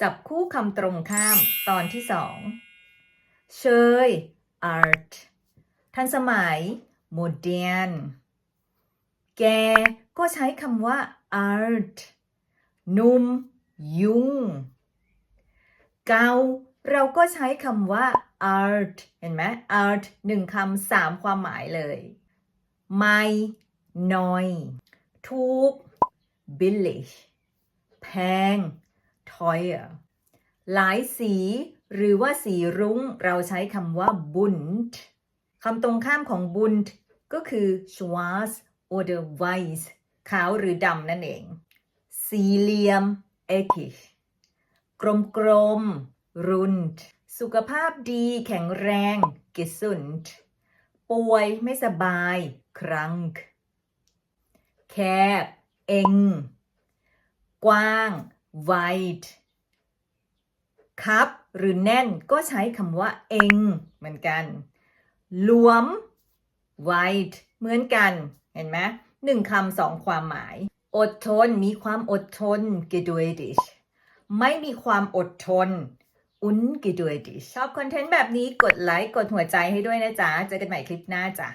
จับคู่คำตรงข้ามตอนที่สองเชย art ทันสมัย modern แกก็ใช้คำว่า art นุ่ม ยุ่ง เกาเราก็ใช้คำว่า art เห็นไหม art หนึ่งคำสามความหมายเลย ไม่น้อยถูก billig แพง teuer หลายสี หรือว่าสีรุ้ง เราใช้คำว่า bunt คำตรงข้ามของ bunt ก็คือ schwarz oder weiß ขาวหรือดำนั่นเอง สี่เหลี่ยม eckig กลมกลมๆ rund สุขภาพดีแข็งแรง gesund ป่วยไม่สบาย krank แคบ eng กว้าง wide ครับ หรือแน่นก็ใช้คำว่าเองเหมือนกัน หลวม wide เหมือนกัน เห็นไหมหนึ่งคำสองความหมาย อดทน มีความอดทน geduldig ไม่มีความอดทน ungeduldig ชอบคอนเทนต์แบบนี้กดไลค์ กดหัวใจให้ด้วยนะจ๊ะ เจอกันใหม่คลิปหน้าจ้ะ